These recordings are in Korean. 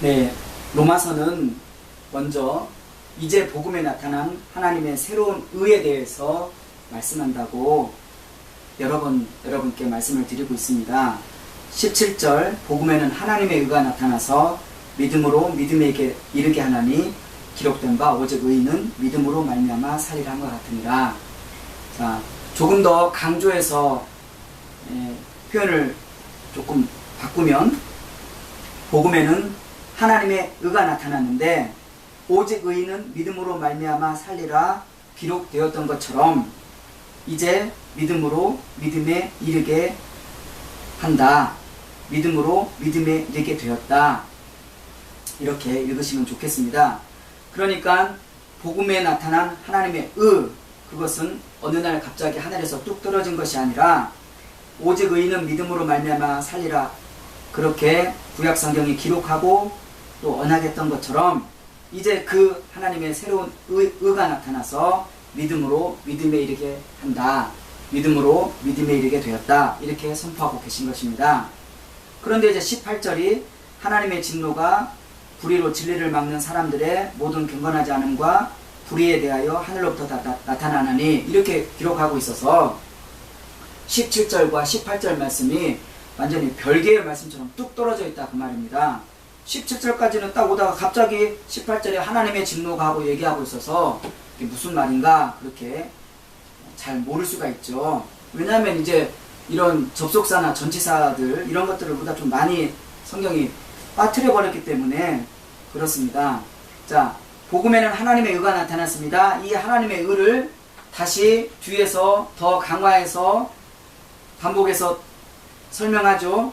네, 로마서는 먼저 이제 복음에 나타난 하나님의 새로운 의에 대해서 말씀한다고 여러 번 여러분께 말씀을 드리고 있습니다. 17절 복음에는 하나님의 의가 나타나서 믿음으로 믿음에게 이르게 하나니 기록된 바 오직 의인은 믿음으로 말미암아 살리라 한것 같으니라. 자, 조금 더 강조해서 예, 표현을 조금 바꾸면 복음에는 하나님의 의가 나타났는데 오직 의인은 믿음으로 말미암아 살리라 기록되었던 것처럼 이제 믿음으로 믿음에 이르게 한다. 믿음으로 믿음에 이르게 되었다. 이렇게 읽으시면 좋겠습니다. 그러니까 복음에 나타난 하나님의 의 그것은 어느 날 갑자기 하늘에서 뚝 떨어진 것이 아니라 오직 의인은 믿음으로 말미암아 살리라 그렇게 구약 성경이 기록하고 또 언약했던 것처럼 이제 그 하나님의 새로운 의, 의가 나타나서 믿음으로 믿음에 이르게 한다. 믿음으로 믿음에 이르게 되었다. 이렇게 선포하고 계신 것입니다. 그런데 이제 18절이 하나님의 진노가 불의로 진리를 막는 사람들의 모든 경건하지 않음과 불의에 대하여 하늘로부터 나타나느니 이렇게 기록하고 있어서 17절과 18절 말씀이 완전히 별개의 말씀처럼 뚝 떨어져 있다 그 말입니다. 17절까지는 딱 오다가 갑자기 18절에 하나님의 진노가 하고 얘기하고 있어서 무슨 말인가 그렇게 잘 모를 수가 있죠. 왜냐하면 이제 이런 접속사나 전치사들 이런 것들을 보다 좀 많이 성경이 빠뜨려 버렸기 때문에 그렇습니다. 자, 복음에는 하나님의 의가 나타났습니다. 이 하나님의 의를 다시 뒤에서 더 강화해서 반복해서 설명하죠.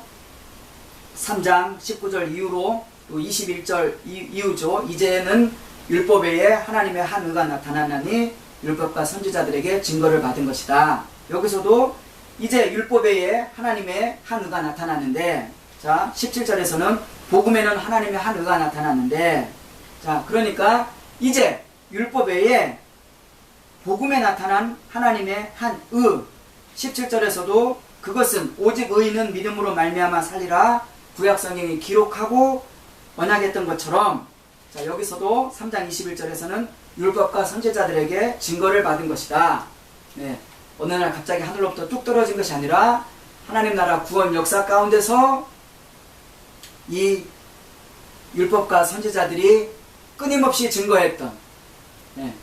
3장 19절 이후로 또 21절 이후죠. 이제는 율법 외에 하나님의 한 의가 나타나나니 율법과 선지자들에게 증거를 받은 것이다. 여기서도 이제 율법 외에 하나님의 한 의가 나타났는데 자 17절에서는 복음에는 하나님의 한 의가 나타났는데 자 그러니까 이제 율법 외에 복음에 나타난 하나님의 한 의 17절에서도 그것은 오직 의인은 믿음으로 말미암아 살리라 구약 성경이 기록하고 언약했던 것처럼 자 여기서도 3장 21절에서는 율법과 선제자들에게 증거를 받은 것이다. 네. 어느 날 갑자기 하늘로부터 뚝 떨어진 것이 아니라 하나님 나라 구원 역사 가운데서 이 율법과 선지자들이 끊임없이 증거했던 네.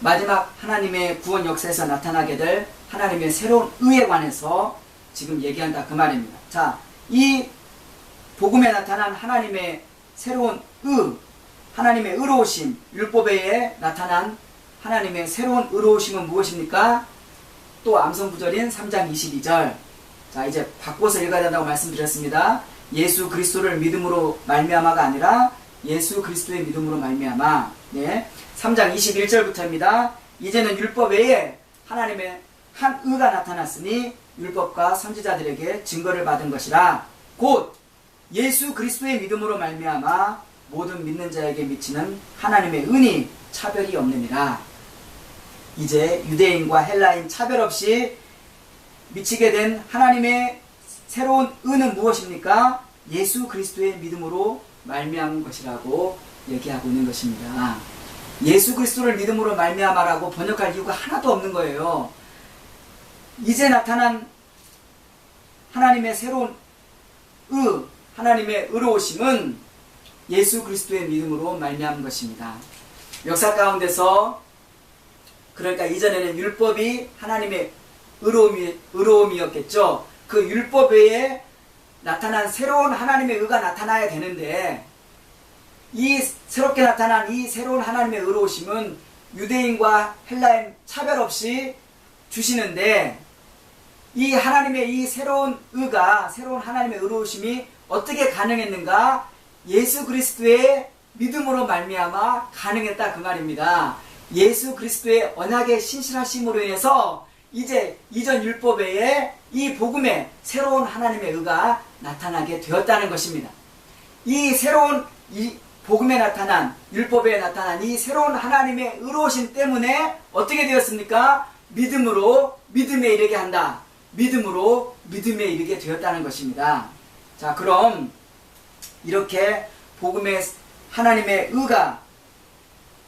마지막 하나님의 구원 역사에서 나타나게 될 하나님의 새로운 의에 관해서 지금 얘기한다 그 말입니다. 자, 이 복음에 나타난 하나님의 새로운 의, 하나님의 의로우심, 율법에 나타난 하나님의 새로운 의로우심은 무엇입니까? 또 암송구절인 3장 22절. 자, 이제 바꿔서 읽어야 된다고 말씀드렸습니다. 예수 그리스도를 믿음으로 말미암아가 아니라 예수 그리스도의 믿음으로 말미암아. 네. 3장 21절부터입니다. 이제는 율법 외에 하나님의 한 의가 나타났으니 율법과 선지자들에게 증거를 받은 것이라 곧 예수 그리스도의 믿음으로 말미암아 모든 믿는 자에게 미치는 하나님의 은이 차별이 없느니라. 이제 유대인과 헬라인 차별 없이 미치게 된 하나님의 새로운 은은 무엇입니까? 예수 그리스도의 믿음으로 말미암은 것이라고 얘기하고 있는 것입니다. 예수 그리스도를 믿음으로 말미암아라고 번역할 이유가 하나도 없는 거예요. 이제 나타난 하나님의 새로운 의, 하나님의 의로우심은 예수 그리스도의 믿음으로 말미암은 것입니다. 역사 가운데서 그러니까 이전에는 율법이 하나님의 의로움이, 의로움이었겠죠. 그 율법 외에 나타난 새로운 하나님의 의가 나타나야 되는데 이 새롭게 나타난 이 새로운 하나님의 의로우심은 유대인과 헬라인 차별 없이 주시는데 이 하나님의 이 새로운 의가 새로운 하나님의 의로우심이 어떻게 가능했는가? 예수 그리스도의 믿음으로 말미암아 가능했다 그 말입니다. 예수 그리스도의 언약의 신실하심으로 인해서 이제 이전 율법 외에 이 복음에 새로운 하나님의 의가 나타나게 되었다는 것입니다. 이 새로운 이 복음에 나타난 율법에 나타난 이 새로운 하나님의 의로우심 때문에 어떻게 되었습니까? 믿음으로 믿음에 이르게 한다. 믿음으로 믿음에 이르게 되었다는 것입니다. 자, 그럼 이렇게 복음의 하나님의 의가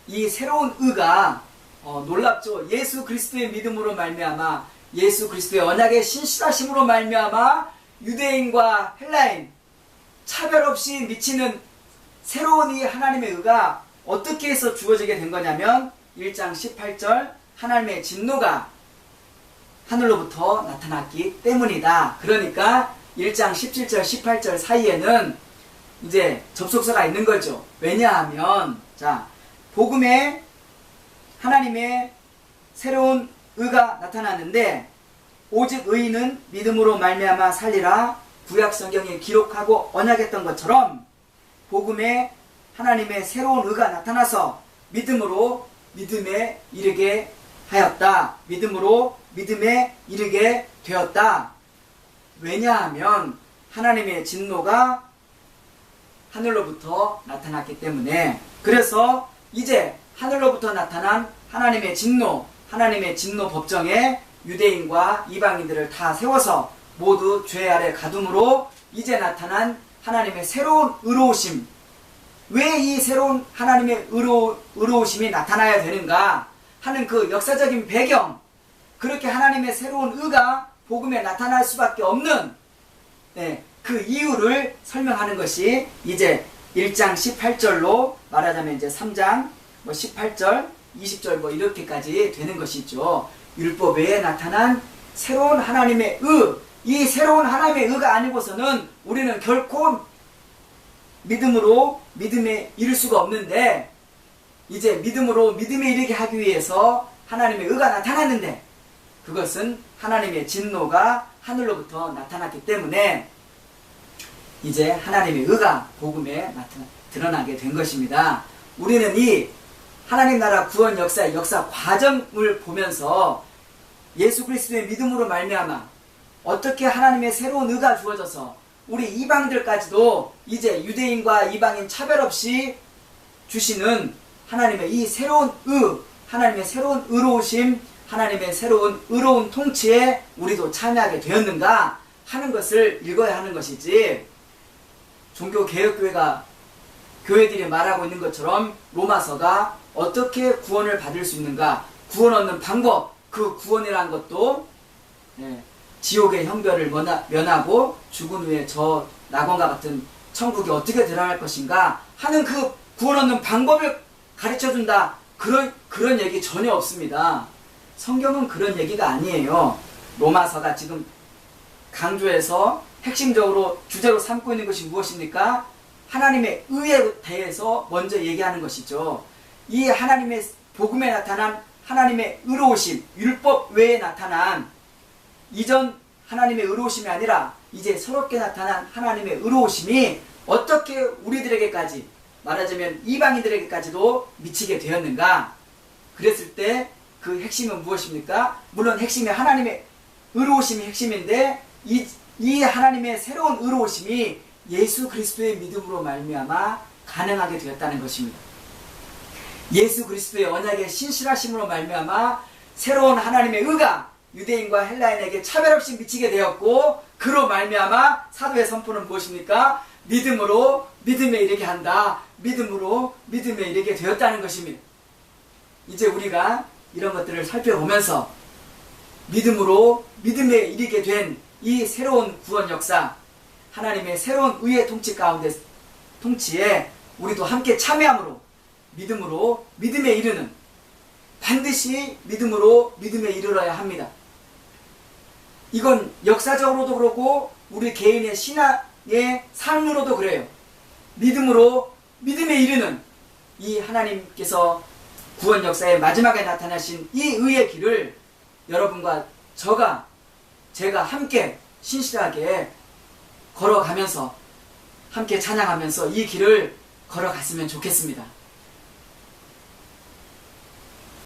이 새로운 의가 어, 놀랍죠. 예수 그리스도의 믿음으로 말미암아 예수 그리스도의 언약의 신실하심으로 말미암아 유대인과 헬라인 차별 없이 미치는 새로운 이 하나님의 의가 어떻게 해서 주어지게 된 거냐면 1장 18절 하나님의 진노가 하늘로부터 나타났기 때문이다. 그러니까 1장 17절 18절 사이에는 이제 접속사가 있는 거죠. 왜냐하면 자 복음에 하나님의 새로운 의가 나타났는데 오직 의인은 믿음으로 말미암아 살리라 구약 성경에 기록하고 언약했던 것처럼 복음에 하나님의 새로운 의가 나타나서 믿음으로 믿음에 이르게 하였다. 믿음으로 믿음에 이르게 되었다. 왜냐하면 하나님의 진노가 하늘로부터 나타났기 때문에 그래서 이제 하늘로부터 나타난 하나님의 진노, 하나님의 진노 법정에 유대인과 이방인들을 다 세워서 모두 죄 아래 가둠으로 이제 나타난 하나님의 새로운 의로우심. 왜 이 새로운 하나님의 의로, 의로우심이 나타나야 되는가 하는 그 역사적인 배경. 그렇게 하나님의 새로운 의가 복음에 나타날 수밖에 없는 네, 그 이유를 설명하는 것이 이제 1장 18절로 말하자면 이제 3장 뭐 18절, 20절 뭐 이렇게까지 되는 것이죠. 율법 외에 나타난 새로운 하나님의 의, 이 새로운 하나님의 의가 아니고서는 우리는 결코 믿음으로 믿음에 이를 수가 없는데 이제 믿음으로 믿음에 이르게 하기 위해서 하나님의 의가 나타났는데 그것은 하나님의 진노가 하늘로부터 나타났기 때문에 이제 하나님의 의가 복음에 나타나, 드러나게 된 것입니다. 우리는 이 하나님 나라 구원 역사의 역사 과정을 보면서 예수 그리스도의 믿음으로 말미암아 어떻게 하나님의 새로운 의가 주어져서 우리 이방들까지도 이제 유대인과 이방인 차별 없이 주시는 하나님의 이 새로운 의, 하나님의 새로운 의로우심, 하나님의 새로운 의로운 통치에 우리도 참여하게 되었는가 하는 것을 읽어야 하는 것이지 종교개혁교회가 교회들이 말하고 있는 것처럼 로마서가 어떻게 구원을 받을 수 있는가 구원 얻는 방법 그 구원이라는 것도 예, 지옥의 형벌을 면하고 죽은 후에 저 낙원과 같은 천국에 어떻게 들어갈 것인가 하는 그 구원 얻는 방법을 가르쳐 준다 그런 그런 얘기 전혀 없습니다. 성경은 그런 얘기가 아니에요. 로마서가 지금 강조해서 핵심적으로 주제로 삼고 있는 것이 무엇입니까? 하나님의 의에 대해서 먼저 얘기하는 것이죠. 이 하나님의 복음에 나타난 하나님의 의로우심, 율법 외에 나타난 이전 하나님의 의로우심이 아니라 이제 새롭게 나타난 하나님의 의로우심이 어떻게 우리들에게까지 말하자면 이방인들에게까지도 미치게 되었는가? 그랬을 때 그 핵심은 무엇입니까? 물론 핵심이 하나님의 의로우심이 핵심인데 이, 이 하나님의 새로운 의로우심이 예수 그리스도의 믿음으로 말미암아 가능하게 되었다는 것입니다. 예수 그리스도의 언약의 신실하심으로 말미암아 새로운 하나님의 의가 유대인과 헬라인에게 차별 없이 미치게 되었고 그로 말미암아 사도의 선포는 무엇입니까? 믿음으로 믿음에 이르게 한다. 믿음으로 믿음에 이르게 되었다는 것입니다. 이제 우리가 이런 것들을 살펴보면서 믿음으로 믿음에 이르게 된 이 새로운 구원 역사, 하나님의 새로운 의의 통치 가운데 통치에 우리도 함께 참여함으로 믿음으로 믿음에 이르는 반드시 믿음으로 믿음에 이르러야 합니다. 이건 역사적으로도 그렇고 우리 개인의 신앙의 삶으로도 그래요. 믿음으로 믿음에 이르는 이 하나님께서 구원 역사의 마지막에 나타나신 이 의의 길을 여러분과 저가 제가 함께 신실하게 걸어가면서 함께 찬양하면서 이 길을 걸어갔으면 좋겠습니다.